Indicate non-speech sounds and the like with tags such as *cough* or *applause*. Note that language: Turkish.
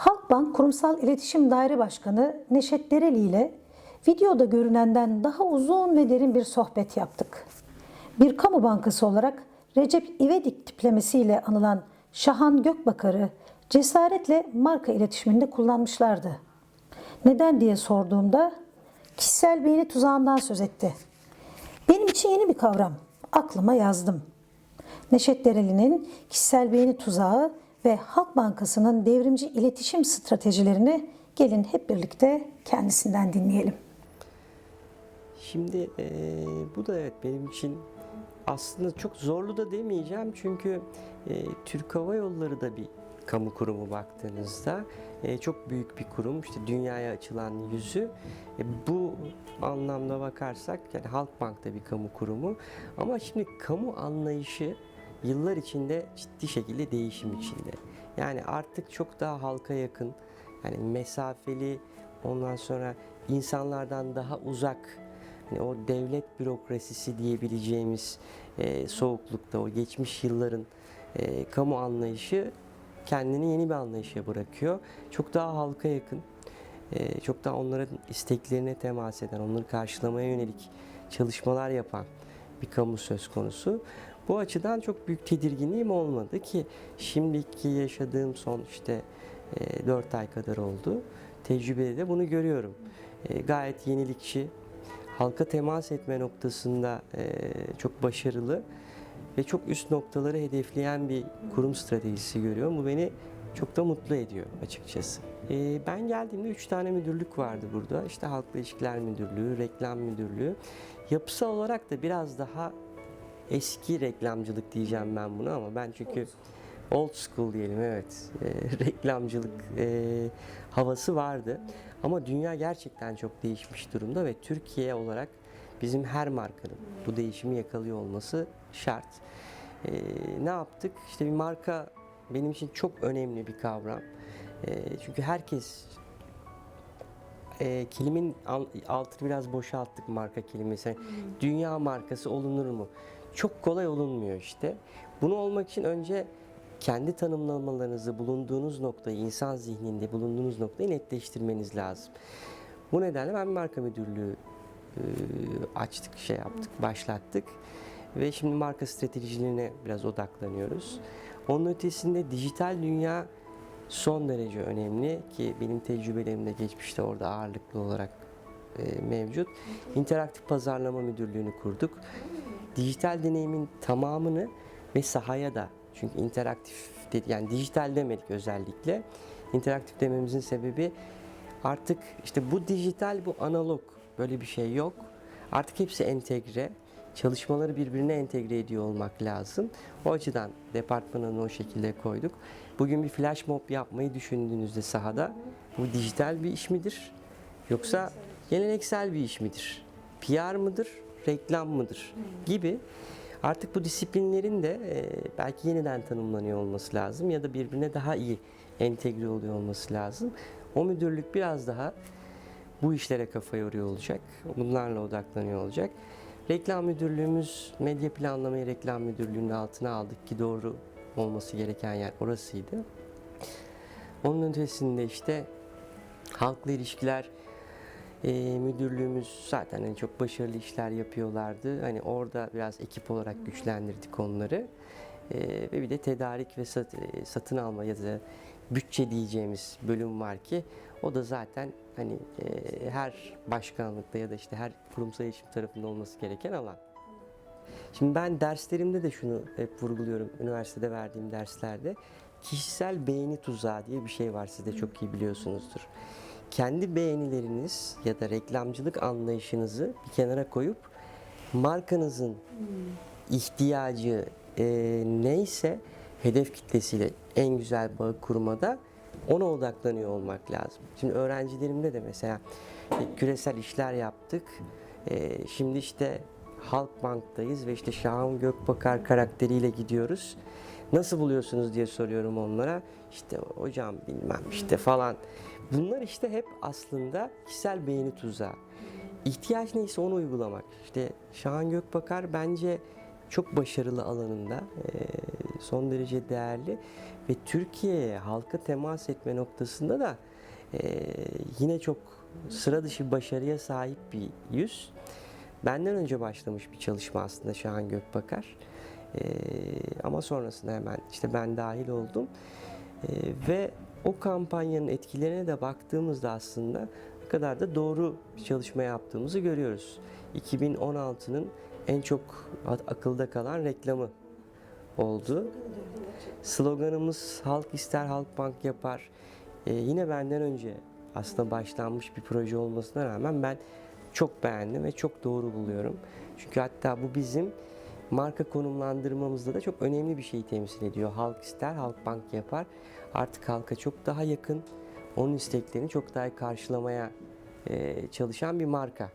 Halkbank Kurumsal İletişim Daire Başkanı Neşet Dereli ile videoda görünenden daha uzun ve derin bir sohbet yaptık. Bir kamu bankası olarak Recep İvedik tiplemesiyle anılan Şahan Gökbakar'ı cesaretle marka iletişiminde kullanmışlardı. Neden diye sorduğumda kişisel beğeni tuzağından söz etti. Benim için yeni bir kavram. Aklıma yazdım. Neşet Dereli'nin kişisel beğeni tuzağı ve Halk Bankası'nın devrimci iletişim stratejilerini gelin hep birlikte kendisinden dinleyelim. Şimdi eee, bu da evet benim için aslında çok zorlu da demeyeceğim çünkü eee, Türk Hava Yolları da bir kamu kurumu baktığınızda eee, çok büyük bir kurum. İşte dünyaya açılan yüzü. E, bu anlamda bakarsak yani Halkbank da bir kamu kurumu. Ama şimdi kamu anlayışı yıllar içinde ciddi şekilde değişim içinde yani artık çok daha halka yakın yani mesafeli ondan sonra insanlardan daha uzak hani o devlet bürokrasisi diyebileceğimiz e, soğuklukta o geçmiş yılların e, kamu anlayışı kendini yeni bir anlayışa bırakıyor. Çok daha halka yakın, e, çok daha onların isteklerine temas eden, onları karşılamaya yönelik çalışmalar yapan bir kamu söz konusu. Bu açıdan çok büyük tedirginliğim olmadı ki şimdiki yaşadığım son işte 4 ay kadar oldu. Tecrübede de bunu görüyorum. E, gayet yenilikçi, halka temas etme noktasında e, çok başarılı ve çok üst noktaları hedefleyen bir kurum stratejisi görüyorum. Bu beni çok da mutlu ediyor açıkçası. E, ben geldiğimde üç tane müdürlük vardı burada. İşte Halkla İlişkiler Müdürlüğü, Reklam Müdürlüğü. Yapısal olarak da biraz daha eski reklamcılık diyeceğim ben buna ama ben çünkü old school diyelim evet E, *laughs* reklamcılık e, havası vardı. Ama dünya gerçekten çok değişmiş durumda ve Türkiye olarak bizim her markanın bu değişimi yakalıyor olması şart. E, ne yaptık? İşte bir marka benim için çok önemli bir kavram. E, çünkü herkes e, kelimenin al- altını biraz boşalttık marka kelimesi. Yani Dünya markası olunur mu? Çok kolay olunmuyor işte. Bunu olmak için önce kendi tanımlamalarınızı, bulunduğunuz noktayı, insan zihninde bulunduğunuz noktayı netleştirmeniz lazım. Bu nedenle ben marka müdürlüğü açtık, şey yaptık, başlattık. Ve şimdi marka stratejilerine biraz odaklanıyoruz. Onun ötesinde dijital dünya son derece önemli ki benim tecrübelerim de geçmişte orada ağırlıklı olarak mevcut. İnteraktif pazarlama müdürlüğünü kurduk. Dijital deneyimin tamamını ve sahaya da çünkü interaktif dedi yani dijital demedik özellikle. İnteraktif dememizin sebebi artık işte bu dijital bu analog böyle bir şey yok. Artık hepsi entegre. Çalışmaları birbirine entegre ediyor olmak lazım. O açıdan departmanını o şekilde koyduk. Bugün bir flash mob yapmayı düşündüğünüzde sahada bu dijital bir iş midir? Yoksa geleneksel bir iş midir? PR mıdır? Reklam mıdır? Gibi artık bu disiplinlerin de e, belki yeniden tanımlanıyor olması lazım ya da birbirine daha iyi entegre oluyor olması lazım. O müdürlük biraz daha bu işlere kafa yoruyor olacak. Bunlarla odaklanıyor olacak. Reklam müdürlüğümüz medya planlamayı reklam müdürlüğünün altına aldık ki doğru olması gereken yer orasıydı. Onun ötesinde işte halkla ilişkiler e, müdürlüğümüz zaten hani çok başarılı işler yapıyorlardı. Hani orada biraz ekip olarak güçlendirdik onları. E, ve bir de tedarik ve sat- e, satın alma ya da bütçe diyeceğimiz bölüm var ki o da zaten hani e, her başkanlıkta ya da işte her kurumsal iletişim tarafında olması gereken alan. Şimdi ben derslerimde de şunu hep vurguluyorum üniversitede verdiğim derslerde. Kişisel beğeni tuzağı diye bir şey var siz de çok iyi biliyorsunuzdur. Kendi beğenileriniz ya da reklamcılık anlayışınızı bir kenara koyup markanızın ihtiyacı e, neyse hedef kitlesiyle en güzel bağı kurmada ona odaklanıyor olmak lazım. Şimdi öğrencilerimde de mesela e, küresel işler yaptık. E, şimdi işte Halkbank'tayız ve işte Şahan Gökbakar karakteriyle gidiyoruz. Nasıl buluyorsunuz diye soruyorum onlara. İşte hocam bilmem işte falan. Bunlar işte hep aslında kişisel beğeni tuzağı. İhtiyaç neyse onu uygulamak. İşte Şahan Gökbakar bence çok başarılı alanında. Ee, son derece değerli ve Türkiye'ye halka temas etme noktasında da yine çok sıra dışı başarıya sahip bir yüz. Benden önce başlamış bir çalışma aslında Şahan Gökbakar. E, ama sonrasında hemen işte ben dahil oldum. E, ve o kampanyanın etkilerine de baktığımızda aslında ne kadar da doğru bir çalışma yaptığımızı görüyoruz. 2016'nın en çok akılda kalan reklamı oldu. Sloganımız halk ister halk bank yapar. Ee, yine benden önce aslında başlanmış bir proje olmasına rağmen ben çok beğendim ve çok doğru buluyorum. Çünkü hatta bu bizim marka konumlandırmamızda da çok önemli bir şeyi temsil ediyor. Halk ister, halk bank yapar. Artık halka çok daha yakın, onun isteklerini çok daha iyi karşılamaya çalışan bir marka